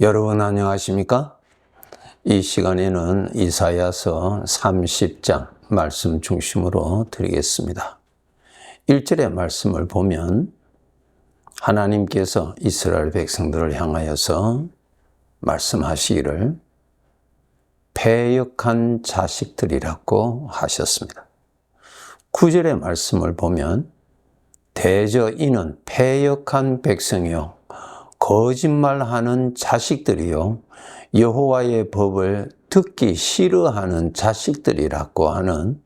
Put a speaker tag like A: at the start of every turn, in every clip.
A: 여러분 안녕하십니까? 이 시간에는 이사야서 30장 말씀 중심으로 드리겠습니다. 1절의 말씀을 보면 하나님께서 이스라엘 백성들을 향하여서 말씀하시기를 패역한 자식들이라고 하셨습니다. 9절의 말씀을 보면 대저 이는 패역한 백성이요 거짓말하는 자식들이요 여호와의 법을 듣기 싫어하는 자식들이라고 하는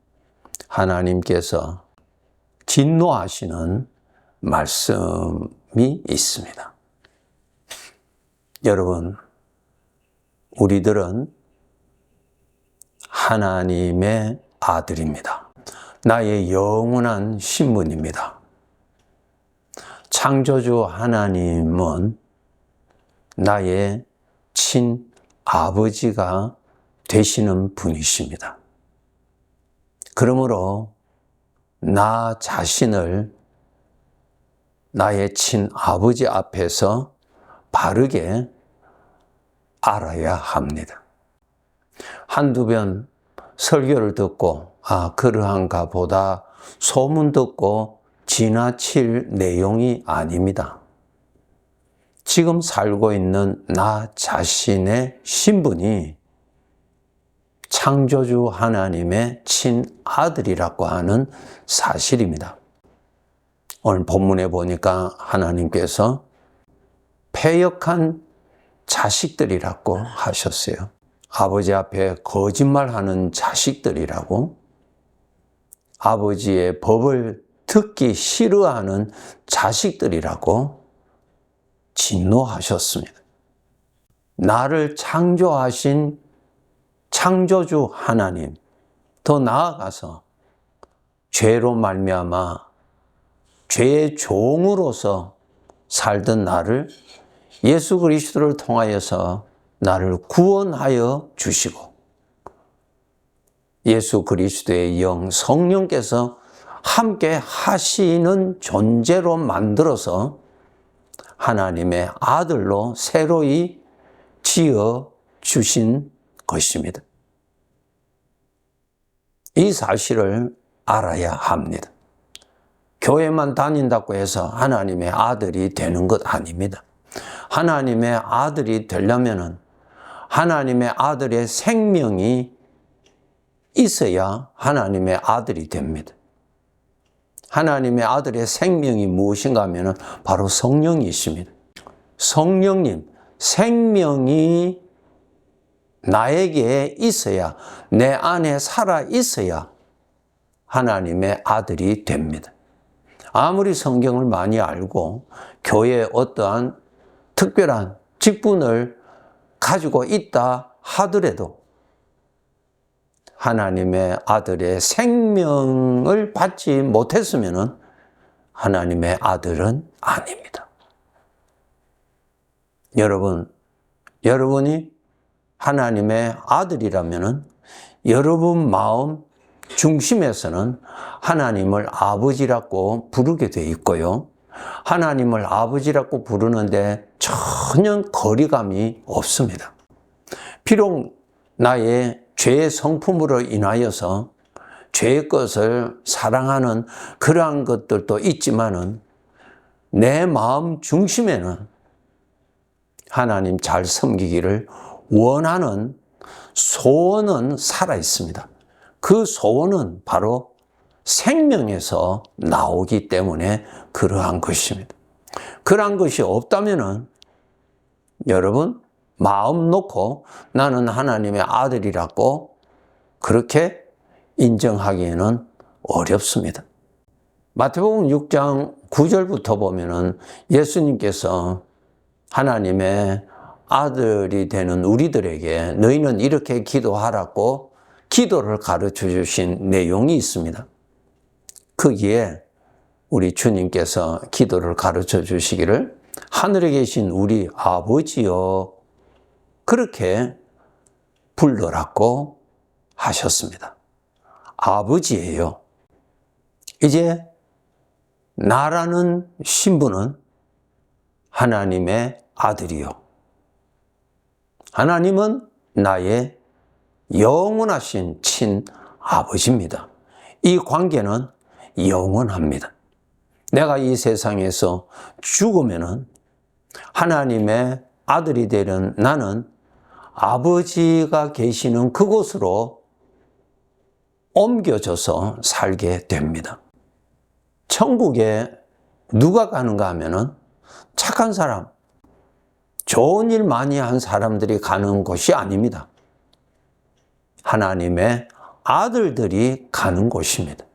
A: 하나님께서 진노하시는 말씀이 있습니다. 여러분, 우리들은 하나님의 아들입니다. 나의 영원한 신분입니다. 창조주 하나님은 나의 친 아버지가 되시는 분이십니다. 그러므로 나 자신을 나의 친 아버지 앞에서 바르게 알아야 합니다. 한두 번 설교를 듣고, 아, 그러한가 보다 소문 듣고 지나칠 내용이 아닙니다. 지금 살고 있는 나 자신의 신분이 창조주 하나님의 친아들이라고 하는 사실입니다. 오늘 본문에 보니까 하나님께서 패역한 자식들이라고 하셨어요. 아버지 앞에 거짓말하는 자식들이라고 아버지의 법을 듣기 싫어하는 자식들이라고 진노하셨습니다. 나를 창조하신 창조주 하나님, 더 나아가서 죄로 말미암아 죄의 종으로서 살던 나를 예수 그리스도를 통하여서 나를 구원하여 주시고 예수 그리스도의 영 성령께서 함께 하시는 존재로 만들어서 하나님의 아들로 새로이 지어 주신 것입니다. 이 사실을 알아야 합니다. 교회만 다닌다고 해서 하나님의 아들이 되는 것 아닙니다. 하나님의 아들이 되려면 하나님의 아들의 생명이 있어야 하나님의 아들이 됩니다. 하나님의 아들의 생명이 무엇인가 하면 바로 성령이십니다. 성령님, 생명이 나에게 있어야, 내 안에 살아 있어야 하나님의 아들이 됩니다. 아무리 성경을 많이 알고 교회에 어떠한 특별한 직분을 가지고 있다 하더라도 하나님의 아들의 생명을 받지 못했으면 하나님의 아들은 아닙니다. 여러분, 여러분이 하나님의 아들이라면 여러분 마음 중심에서는 하나님을 아버지라고 부르게 돼 있고요. 하나님을 아버지라고 부르는데 전혀 거리감이 없습니다. 비록 나의 죄의 성품으로 인하여서 죄의 것을 사랑하는 그러한 것들도 있지만은 내 마음 중심에는 하나님 잘 섬기기를 원하는 소원은 살아 있습니다. 그 소원은 바로 생명에서 나오기 때문에 그러한 것입니다. 그러한 것이 없다면은 여러분 마음 놓고 나는 하나님의 아들이라고 그렇게 인정하기에는 어렵습니다. 마태복음 6장 9절부터 보면은 예수님께서 하나님의 아들이 되는 우리들에게 너희는 이렇게 기도하라고 기도를 가르쳐 주신 내용이 있습니다. 거기에 우리 주님께서 기도를 가르쳐 주시기를 하늘에 계신 우리 아버지여 그렇게 불러라고 하셨습니다. 아버지예요. 이제 나라는 신분은 하나님의 아들이요. 하나님은 나의 영원하신 친 아버지입니다. 이 관계는 영원합니다. 내가 이 세상에서 죽으면은 하나님의 아들이 되는 나는 아버지가 계시는 그곳으로 옮겨져서 살게 됩니다. 천국에 누가 가는가 하면은 착한 사람, 좋은 일 많이 한 사람들이 가는 곳이 아닙니다. 하나님의 아들들이 가는 곳입니다.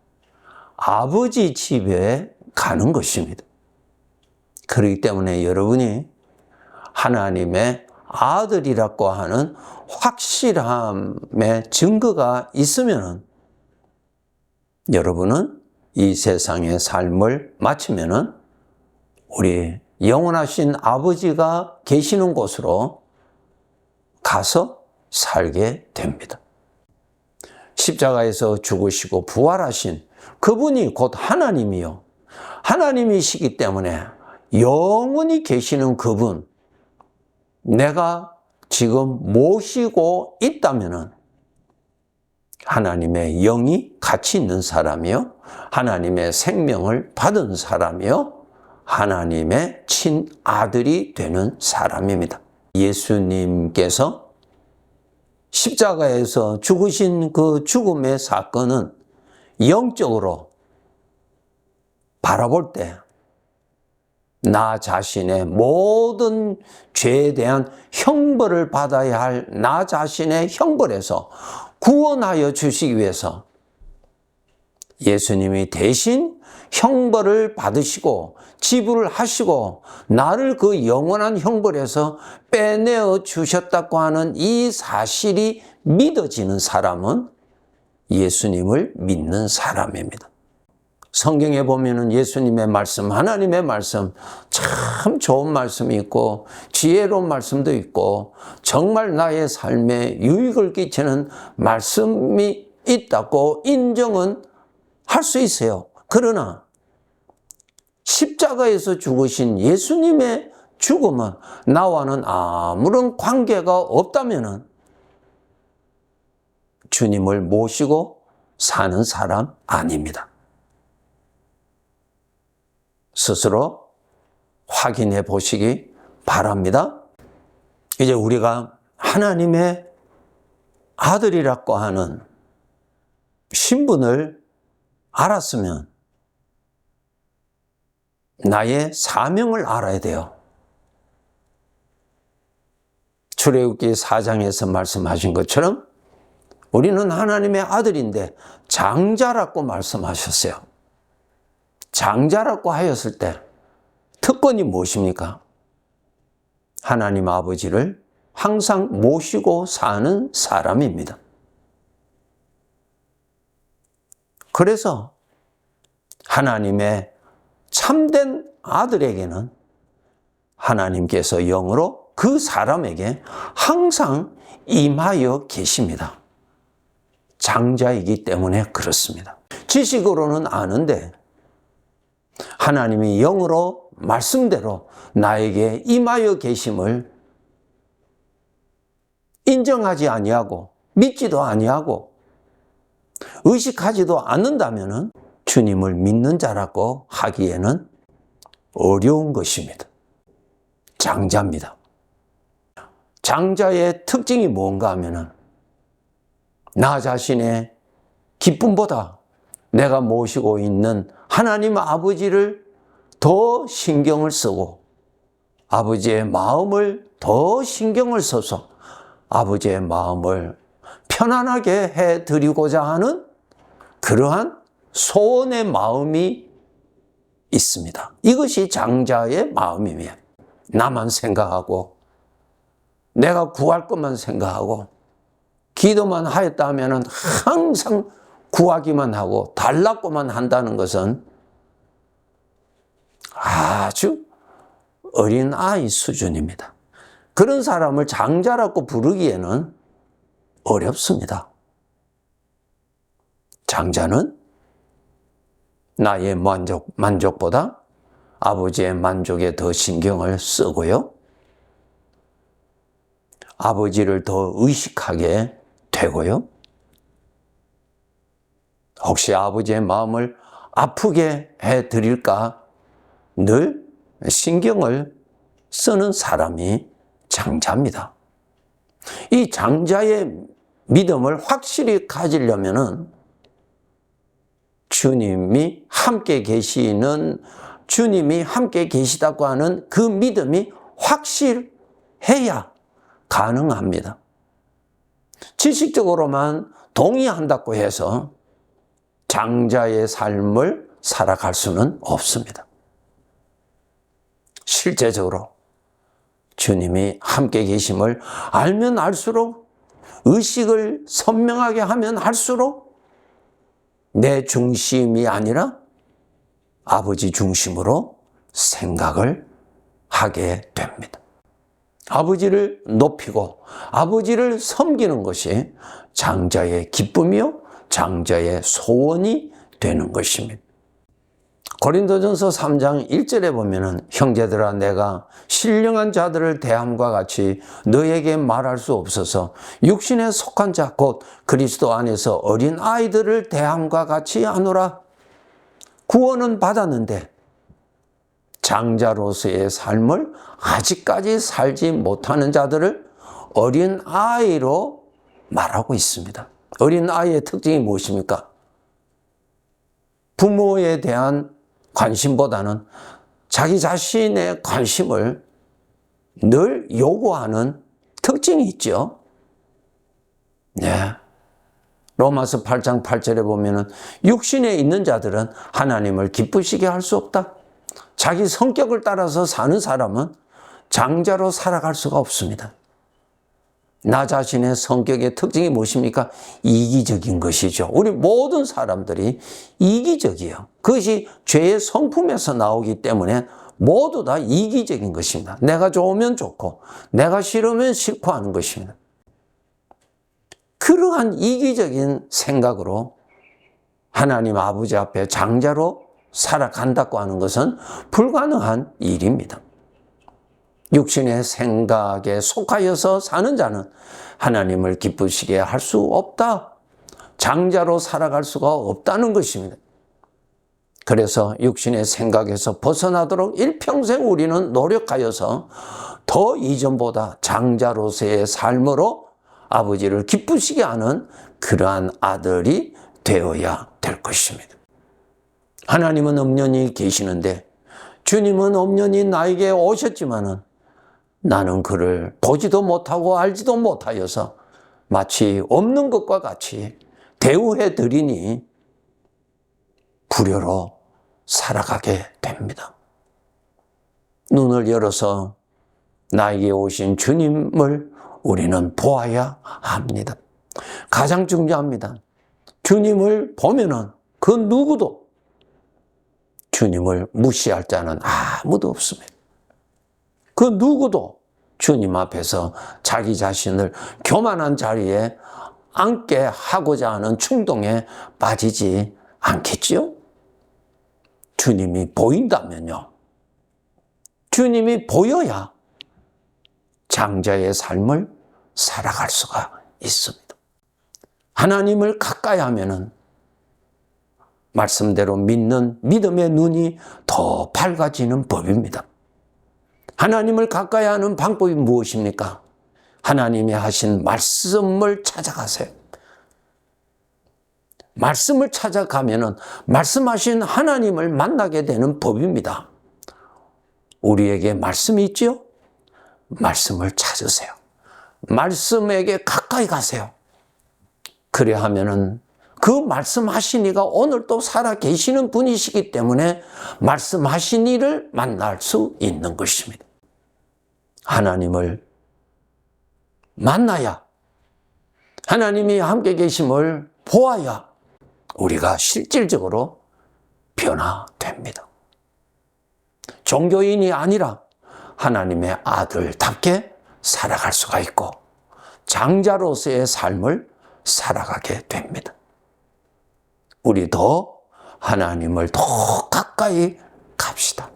A: 아버지 집에 가는 것입니다. 그렇기 때문에 여러분이 하나님의 아들이라고 하는 확실함의 증거가 있으면 여러분은 이 세상의 삶을 마치면은 우리 영원하신 아버지가 계시는 곳으로 가서 살게 됩니다. 십자가에서 죽으시고 부활하신 그분이 곧 하나님이요. 하나님이시기 때문에 영원히 계시는 그분, 내가 지금 모시고 있다면은 하나님의 영이 같이 있는 사람이요. 하나님의 생명을 받은 사람이요. 하나님의 친아들이 되는 사람입니다. 예수님께서 십자가에서 죽으신 그 죽음의 사건은 영적으로 바라볼 때 나 자신의 모든 죄에 대한 형벌을 받아야 할 나 자신의 형벌에서 구원하여 주시기 위해서 예수님이 대신 형벌을 받으시고 지불을 하시고 나를 그 영원한 형벌에서 빼내어 주셨다고 하는 이 사실이 믿어지는 사람은 예수님을 믿는 사람입니다. 성경에 보면은 예수님의 말씀, 하나님의 말씀, 참 좋은 말씀이 있고, 지혜로운 말씀도 있고, 정말 나의 삶에 유익을 끼치는 말씀이 있다고 인정은 할 수 있어요. 그러나, 십자가에서 죽으신 예수님의 죽음은 나와는 아무런 관계가 없다면은 주님을 모시고 사는 사람 아닙니다. 스스로 확인해 보시기 바랍니다. 이제 우리가 하나님의 아들이라고 하는 신분을 알았으면 나의 사명을 알아야 돼요. 출애굽기 4장에서 말씀하신 것처럼 우리는 하나님의 아들인데 장자라고 말씀하셨어요. 장자라고 하였을 때 특권이 무엇입니까? 하나님 아버지를 항상 모시고 사는 사람입니다. 그래서 하나님의 참된 아들에게는 하나님께서 영으로 그 사람에게 항상 임하여 계십니다. 장자이기 때문에 그렇습니다. 지식으로는 아는데 하나님이 영으로 말씀대로 나에게 임하여 계심을 인정하지 아니하고 믿지도 아니하고 의식하지도 않는다면은 주님을 믿는 자라고 하기에는 어려운 것입니다. 장자입니다. 장자의 특징이 뭔가 하면은 나 자신의 기쁨보다 내가 모시고 있는 하나님 아버지를 더 신경을 쓰고 아버지의 마음을 더 신경을 써서 아버지의 마음을 편안하게 해 드리고자 하는 그러한 소원의 마음이 있습니다. 이것이 장자의 마음이며 나만 생각하고 내가 구할 것만 생각하고 기도만 하였다 하면 항상 구하기만 하고 달라고만 한다는 것은 아주 어린 아이 수준입니다. 그런 사람을 장자라고 부르기에는 어렵습니다. 장자는 나의 만족, 만족보다 아버지의 만족에 더 신경을 쓰고요. 아버지를 더 의식하게 되고요. 혹시 아버지의 마음을 아프게 해 드릴까 늘 신경을 쓰는 사람이 장자입니다. 이 장자의 믿음을 확실히 가지려면은 주님이 함께 계시는 주님이 함께 계시다고 하는 그 믿음이 확실해야 가능합니다. 지식적으로만 동의한다고 해서 장자의 삶을 살아갈 수는 없습니다. 실제적으로 주님이 함께 계심을 알면 알수록 의식을 선명하게 하면 할수록 내 중심이 아니라 아버지 중심으로 생각을 하게 됩니다. 아버지를 높이고 아버지를 섬기는 것이 장자의 기쁨이요, 장자의 소원이 되는 것입니다. 고린도전서 3장 1절에 보면은 형제들아 내가 신령한 자들을 대함과 같이 너에게 말할 수 없어서 육신에 속한 자 곧 그리스도 안에서 어린 아이들을 대함과 같이 하노라 구원은 받았는데 장자로서의 삶을 아직까지 살지 못하는 자들을 어린 아이로 말하고 있습니다. 어린 아이의 특징이 무엇입니까? 부모에 대한 관심보다는 자기 자신의 관심을 늘 요구하는 특징이 있죠. 네. 로마서 8장 8절에 보면은 육신에 있는 자들은 하나님을 기쁘시게 할 수 없다. 자기 성격을 따라서 사는 사람은 장자로 살아갈 수가 없습니다. 나 자신의 성격의 특징이 무엇입니까? 이기적인 것이죠. 우리 모든 사람들이 이기적이에요. 그것이 죄의 성품에서 나오기 때문에 모두 다 이기적인 것입니다. 내가 좋으면 좋고, 내가 싫으면 싫고 하는 것입니다. 그러한 이기적인 생각으로 하나님 아버지 앞에 장자로 살아간다고 하는 것은 불가능한 일입니다. 육신의 생각에 속하여서 사는 자는 하나님을 기쁘시게 할 수 없다. 장자로 살아갈 수가 없다는 것입니다. 그래서 육신의 생각에서 벗어나도록 일평생 우리는 노력하여서 더 이전보다 장자로서의 삶으로 아버지를 기쁘시게 하는 그러한 아들이 되어야 될 것입니다. 하나님은 엄연히 계시는데 주님은 엄연히 나에게 오셨지만은 나는 그를 보지도 못하고 알지도 못하여서 마치 없는 것과 같이 대우해 드리니 불효로 살아가게 됩니다. 눈을 열어서 나에게 오신 주님을 우리는 보아야 합니다. 가장 중요합니다. 주님을 보면은 그 누구도 주님을 무시할 자는 아무도 없습니다. 그 누구도 주님 앞에서 자기 자신을 교만한 자리에 앉게 하고자 하는 충동에 빠지지 않겠지요? 주님이 보인다면요. 주님이 보여야 장자의 삶을 살아갈 수가 있습니다. 하나님을 가까이 하면은 말씀대로 믿는 믿음의 눈이 더 밝아지는 법입니다. 하나님을 가까이 하는 방법이 무엇입니까? 하나님이 하신 말씀을 찾아가세요. 말씀을 찾아가면은 말씀하신 하나님을 만나게 되는 법입니다. 우리에게 말씀이 있죠? 말씀을 찾으세요. 말씀에게 가까이 가세요. 그래 하면은 그 말씀하신 이가 오늘 또 살아 계시는 분이시기 때문에 말씀하신 이를 만날 수 있는 것입니다. 하나님을 만나야 하나님이 함께 계심을 보아야 우리가 실질적으로 변화됩니다. 종교인이 아니라 하나님의 아들답게 살아갈 수가 있고 장자로서의 삶을 살아가게 됩니다. 우리도 하나님을 더 가까이 갑시다.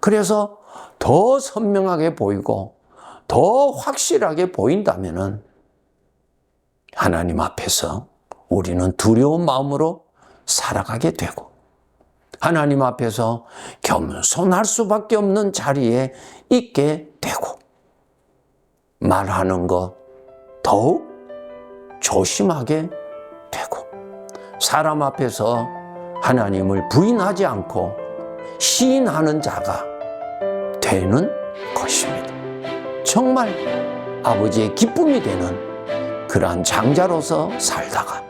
A: 그래서 더 선명하게 보이고 더 확실하게 보인다면은 하나님 앞에서 우리는 두려운 마음으로 살아가게 되고 하나님 앞에서 겸손할 수밖에 없는 자리에 있게 되고 말하는 것 더욱 조심하게 되고 사람 앞에서 하나님을 부인하지 않고 시인하는 자가 되는 것입니다. 정말 아버지의 기쁨이 되는 그러한 장자로서 살다가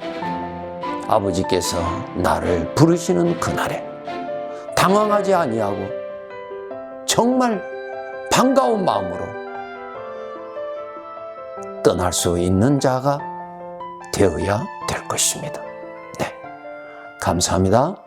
A: 아버지께서 나를 부르시는 그날에 당황하지 아니하고 정말 반가운 마음으로 떠날 수 있는 자가 되어야 될 것입니다. 네. 감사합니다.